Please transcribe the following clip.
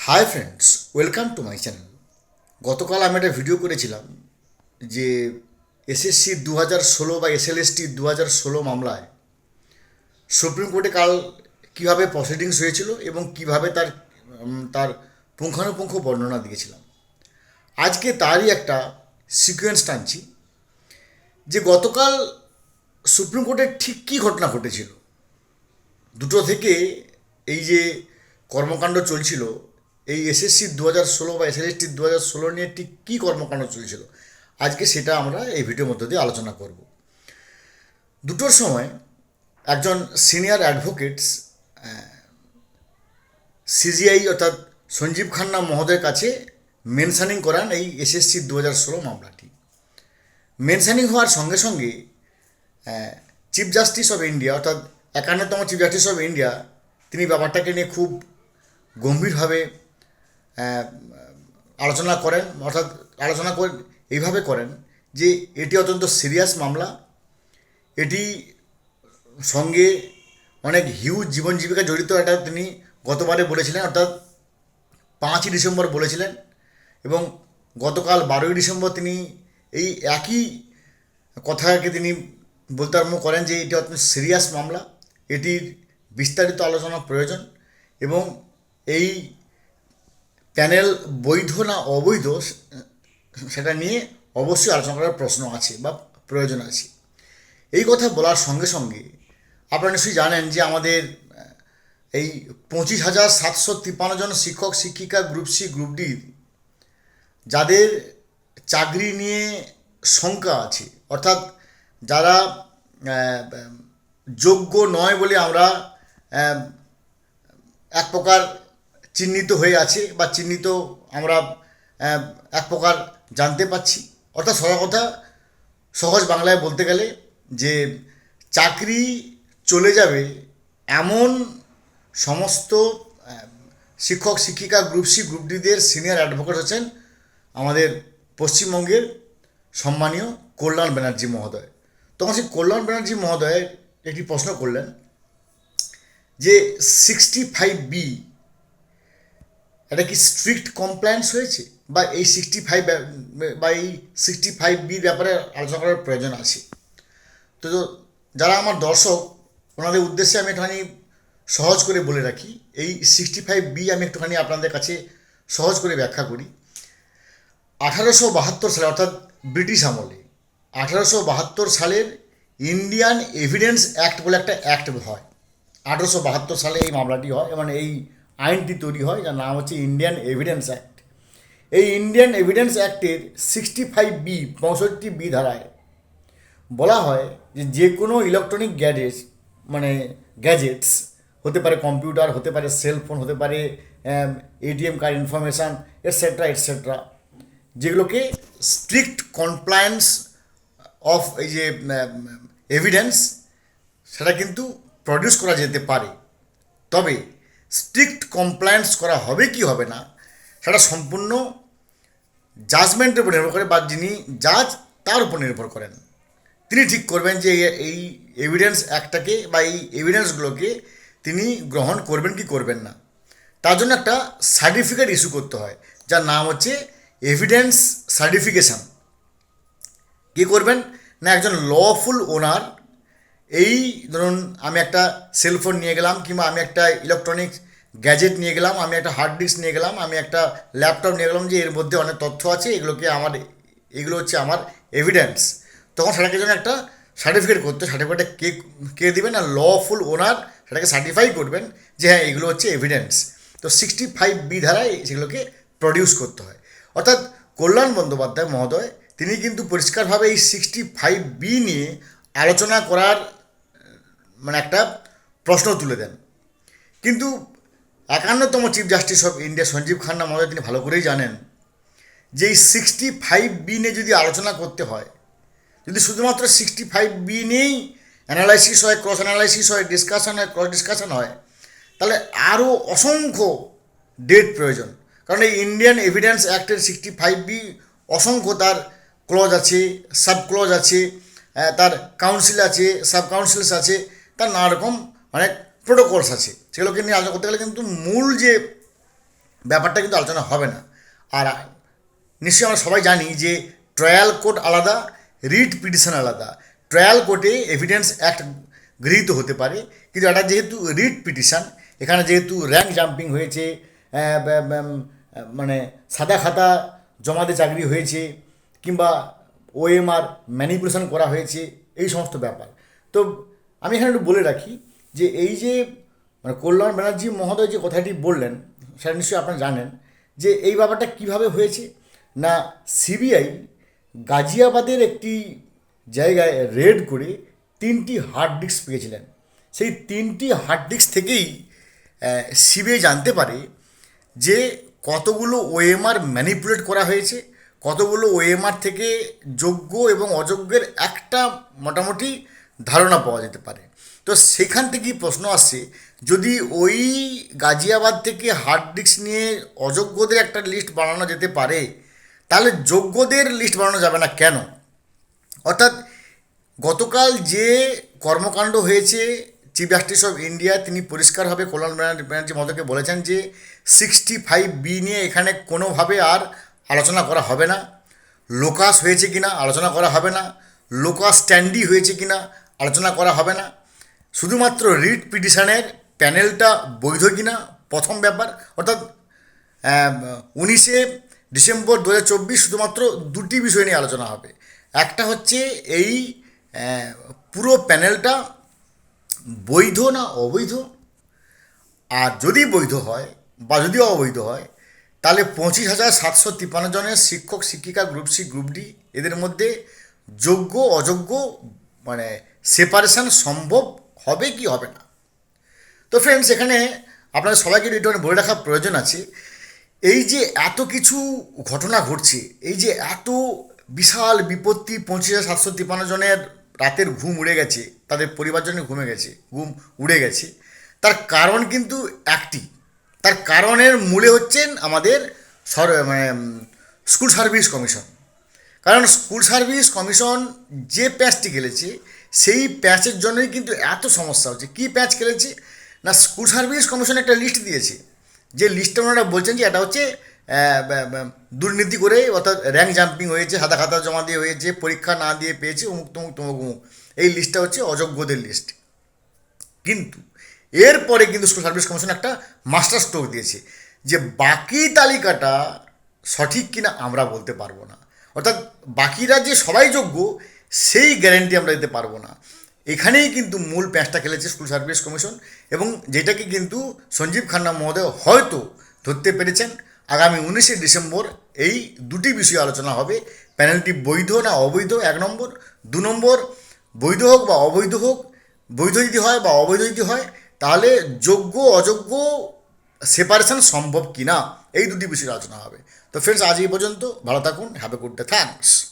Hi friends welcome to my channel গতকাল আমি একটা ভিডিও করেছিলাম যে এসএসসি দু হাজার ষোলো বা এসএলএসটি দু হাজার ষোলো মামলায় সুপ্রিম কোর্টে কাল কীভাবে প্রসিডিংস হয়েছিল এবং কীভাবে তার তার পুঙ্খানুপুঙ্খ বর্ণনা দিয়েছিলাম। আজকে তারই একটা সিকোয়েন্স টানছি যে গতকাল সুপ্রিম কোর্টে ঠিক কী ঘটনা ঘটেছিল। দুটো থেকে এই যে কর্মকাণ্ড চলছিল এই এসএসসি দু হাজার ষোলো বা এসএলএসটি দু হাজার ষোলো নিয়ে ঠিক কী কর্মকাণ্ড চলছিল? আজকে সেটা আমরা এই ভিডিওর মধ্য দিয়ে আলোচনা করব। দুটোর সময় একজন সিনিয়র অ্যাডভোকেটস সিজিআই অর্থাৎ সঞ্জীব খান্না মহোদয়ের কাছে মেনশানিং করান এই এসএসসি দু হাজার ষোলো মামলাটি। মেনশানিং হওয়ার সঙ্গে সঙ্গে চিফ জাস্টিস অফ ইন্ডিয়া অর্থাৎ একান্নতম চিফ জাস্টিস অফ ইন্ডিয়া তিনি ব্যাপারটাকে নিয়ে খুব গম্ভীরভাবে আলোচনা করেন, অর্থাৎ আলোচনা করে এইভাবে করেন যে এটি অত্যন্ত সিরিয়াস মামলা। এটি সঙ্গে অনেক হিউজ জীবন জীবিকা জড়িত এটা তিনি গতবারে বলেছিলেন, অর্থাৎ পাঁচই ডিসেম্বর বলেছিলেন এবং গতকাল বারোই ডিসেম্বর তিনি এই একই কথাকে তিনি বলতে আরম্ভ করেন যে এটি অত্যন্ত সিরিয়াস মামলা, এটির বিস্তারিত আলোচনা প্রয়োজন এবং এই প্যানেল বৈধ না অবৈধ, সেটা নিয়ে অবশ্যই আলোচনা করার প্রশ্ন আছে বা প্রয়োজন আছে। এই কথা বলার সঙ্গে সঙ্গে আপনারা নিশ্চয়ই জানেন যে আমাদের এই পঁচিশ হাজার সাতশো তিপ্পান্ন জন শিক্ষক, শিক্ষিকা, গ্রুপ সি, গ্রুপ ডি, যাদের চাকরি নিয়ে শঙ্কা আছে, অর্থাৎ যারা যোগ্য নয় বলে আমরা এক প্রকার চিহ্নিত হয়ে আছে বা চিহ্নিত আমরা এক প্রকার জানতে পাচ্ছি অর্থাৎ সদা কথা সহজ বাংলায় বলতে গেলে যে চাকরি চলে যাবে এমন সমস্ত শিক্ষক, শিক্ষিকা গ্রুপ সি গ্রুপ ডিদের সিনিয়র অ্যাডভোকেট হচ্ছেন আমাদের পশ্চিমবঙ্গের সম্মানীয় কল্যাণ ব্যানার্জি মহোদয়। তখন সেই কল্যাণ ব্যানার্জি মহোদয় একটি প্রশ্ন করলেন যে সিক্সটি ফাইভ বি এটা কি স্ট্রিক্ট কমপ্লায়েন্স হয়েছে? বা এই সিক্সটি ফাইভ বা এই সিক্সটি ফাইভ বি ব্যাপারে আলোচনা করার প্রয়োজন আছে। তো যারা আমার দর্শক, ওনাদের উদ্দেশ্যে আমি একটুখানি সহজ করে বলে রাখি, এই সিক্সটি ফাইভ বি আমি একটুখানি আপনাদের কাছে সহজ করে ব্যাখ্যা করি। আঠারোশো বাহাত্তর সালে, অর্থাৎ ব্রিটিশ আমলে, আঠারোশো বাহাত্তর সালের ইন্ডিয়ান এভিডেন্স অ্যাক্ট বলে একটা অ্যাক্ট হয়। আঠারোশো বাহাত্তর সালে এই মামলাটি হয় মানে এই আইনটি তৈরি হয়, যার নাম হচ্ছে ইন্ডিয়ান এভিডেন্স অ্যাক্ট এই ইন্ডিয়ান এভিডেন্স অ্যাক্টের সিক্সটি ফাইভ বি পঁয়ষট্টি বি ধারায় বলা হয় যে যে কোনো ইলেকট্রনিক গ্যাজেটস মানে গ্যাজেটস হতে পারে কম্পিউটার হতে পারে সেলফোন হতে পারে ATM card information etcetera etcetera যেগুলোকে স্ট্রিক্ট কমপ্লায়েন্স অফ এই যে এভিডেন্স সেটা কিন্তু প্রডিউস করা যেতে পারে। তবে স্ট্রিক্ট কমপ্লায়েন্স করা হবে কি হবে না, সেটা সম্পূর্ণ জাজমেন্টের উপর নির্ভর করে বা যিনি জাজ তার উপর নির্ভর করেন। তিনি ঠিক করবেন যে এই এভিডেন্স একটাকে বা এই এভিডেন্সগুলোকে তিনি গ্রহণ করবেন কি করবেন না। তার জন্য একটা সার্টিফিকেট ইস্যু করতে হয়, যার নাম হচ্ছে এভিডেন্স সার্টিফিকেশান কী করবেন? না একজন লফুল ওনার এই ধরুন আমি একটা সেলফোন নিয়ে গেলাম, কিংবা আমি একটা ইলেকট্রনিক্স গ্যাজেট নিয়ে গেলাম, আমি একটা হার্ড ডিস্ক নিয়ে গেলাম, আমি একটা ল্যাপটপ নিয়ে গেলাম যে এর মধ্যে অনেক তথ্য আছে, এগুলোকে আমার, এগুলো হচ্ছে আমার এভিডেন্স তখন সেটাকে যেন একটা সার্টিফিকেট করতে সার্টিফিকেটটা কে কে দেবেন না লফুল ওনার সেটাকে সার্টিফাই করবেন যে হ্যাঁ এগুলো হচ্ছে এভিডেন্স তো সিক্সটি ফাইভ বি ধারায় সেগুলোকে প্রডিউস করতে হয়। অর্থাৎ কল্যাণ বন্দ্যোপাধ্যায় মহোদয়, তিনি কিন্তু পরিষ্কারভাবে এই সিক্সটি ফাইভ বি নিয়ে আলোচনা করার মানে একটা প্রশ্ন তুলে দেন। কিন্তু একান্নতম chief justice of India Sanjiv Khanna মহোদয় তিনি ভালো করেই জানেন যে এই সিক্সটি ফাইভ বি নিয়ে যদি আলোচনা করতে হয়, যদি শুধুমাত্র সিক্সটি ফাইভ বি নিয়েই অ্যানালাইসিস হয় ক্রস অ্যানালাইসিস হয় ডিসকাশন হয় ক্রস ডিসকাশন হয়, তাহলে আরও অসংখ্য ডেট প্রয়োজন। কারণ এই ইন্ডিয়ান এভিডেন্স অ্যাক্টের সিক্সটি ফাইভ বি অসংখ্য তার ক্লজ আছে সাব ক্লজ আছে তার কাউন্সিল আছে সাব কাউন্সিলস আছে তার নানা রকম অনেক প্রোটোকলস আছে। সেগুলোকে নিয়ে আলোচনা করতে গেলে কিন্তু মূল যে ব্যাপারটা কিন্তু আলোচনা হবে না। আর নিশ্চয়ই আমরা সবাই জানি যে ট্রায়াল কোর্ট আলাদা রিট পিটিশন আলাদা। ট্রায়াল কোর্টে এভিডেন্স অ্যাক্ট গৃহীত হতে পারে। কিন্তু এটা যেহেতু রিট পিটিশন এখানে যেহেতু র্যাঙ্ক জাম্পিং হয়েছে মানে সাদা খাতা জমাতে চাকরি হয়েছে, কিংবা ওএমআর ম্যানিপুলেশন করা হয়েছে, এই সমস্ত ব্যাপার। তো আমি এখানে একটু বলে রাখি যে এই যে মানে কল্যাণ ব্যানার্জি মহোদয় যে কথাটি বললেন, সেটা নিশ্চয়ই আপনারা জানেন, যে এই ব্যাপারটা কীভাবে হয়েছে? না, সিবিআই গাজিয়াবাদের একটি জায়গায় রেড করে তিনটি হার্ড ডিস্ক পেয়েছিলেন। সেই তিনটি হার্ড ডিস্ক থেকেই সিবিআই জানতে পারে যে কতগুলো ওএমআর ম্যানিপুলেট করা হয়েছে, কতগুলো ওএমআর থেকে যোগ্য এবং অযোগ্যের একটা মোটামুটি ধারণা পাওয়া যেতে পারে। তো সেখান থেকেই প্রশ্ন আসছে যদি ওই গাজিয়াবাদ থেকে হার্ড ডিস্ক নিয়ে অযোগ্যদের একটা লিস্ট বানানো যেতে পারে, তাহলে যোগ্যদের লিস্ট বানানো যাবে না কেন? অর্থাৎ গতকাল যে কর্মকাণ্ড হয়েছে চিফ জাস্টিস অফ ইন্ডিয়া তিনি পরিষ্কারভাবে কল্যাণ ব্যানার্জি মহোদয়কে বলেছেন যে সিক্সটি ফাইভ বি নিয়ে এখানে কোনোভাবে আর আলোচনা করা হবে না। লোকাস হয়েছে কিনা আলোচনা করা হবে না। লোকাস স্ট্যান্ডি হয়েছে কিনা আলোচনা করা হবে না। শুধুমাত্র রিট পিটিশনের প্যানেলটা বৈধ কিনা, প্রথম ব্যাপার। অর্থাৎ উনিশে ডিসেম্বর দু হাজার চব্বিশ শুধুমাত্র দুটি বিষয় নিয়ে আলোচনা হবে। একটা হচ্ছে এই পুরো প্যানেলটা বৈধ না অবৈধ? আর যদি বৈধ হয় বা যদি অবৈধ হয়, তাহলে পঁচিশ হাজার সাতশো তিপ্পান্ন জনের শিক্ষক, শিক্ষিকা, গ্রুপ সি, গ্রুপ ডি, এদের মধ্যে যোগ্য, অযোগ্য মানে সেপারেশন সম্ভব হবে কি হবে না? তো ফ্রেন্ডস এখানে আপনাদের সবাইকে রিটার্ন বলে রাখা প্রয়োজন আছে। এই যে এত কিছু ঘটনা ঘটছে, এই যে এত বিশাল বিপত্তি, পঁচিশ হাজার সাতশো তিপ্পান্ন জনের রাতের ঘুম উড়ে গেছে, তাদের পরিবারজনের ঘুমে গেছে, ঘুম উড়ে গেছে। তার কারণ কিন্তু একটি, তার কারণের মূলে হচ্ছেন আমাদের সর মানে স্কুল সার্ভিস কমিশন কারণ স্কুল সার্ভিস কমিশন যে প্যাচটি খেলেছে সেই প্যাচের জন্যই কিন্তু এত সমস্যা হচ্ছে। কী প্যাচ খেলেছে? না, স্কুল সার্ভিস কমিশন একটা লিস্ট দিয়েছে। যে লিস্টটা ওনারা বলছেন যে এটা হচ্ছে দুর্নীতি করে অর্থাৎ র্যাঙ্ক জাম্পিং হয়েছে, সাদা খাতা জমা দিয়ে হয়েছে, পরীক্ষা না দিয়ে পেয়েছে, অমুক তমুক তমুক অমুক। এই লিস্টটা হচ্ছে অযোগ্যদের লিস্ট। কিন্তু এরপরে কিন্তু স্কুল সার্ভিস কমিশন একটা মাস্টার স্ট্রোক দিয়েছে যে বাকি তালিকাটা সঠিক কিনা আমরা বলতে পারব না। অর্থাৎ বাকিরা যে সবাই যোগ্য সেই গ্যারেন্টি আমরা দিতে পারব না। এখানেই কিন্তু মূল প্যাঁচটা খেলেছে স্কুল সার্ভিস কমিশন এবং যেটাকে কিন্তু সঞ্জীব খান্না মহোদয় হয়তো ধরতে পেরেছেন। আগামী উনিশে ডিসেম্বর এই দুটি বিষয়ে আলোচনা হবে। প্যানেলটি বৈধ না অবৈধ? এক নম্বর। দু নম্বর, বৈধ হোক বা অবৈধ হোক, বৈধ যদি হয় বা অবৈধ যদি হয়, তাহলে যোগ্য, অযোগ্য সেপারেশন সম্ভব কি না এই দুটি বিষয়ে আলোচনা হবে। তো ফ্রেন্ডস আজ এই পর্যন্ত। ভালো থাকুন। Have a good day thanks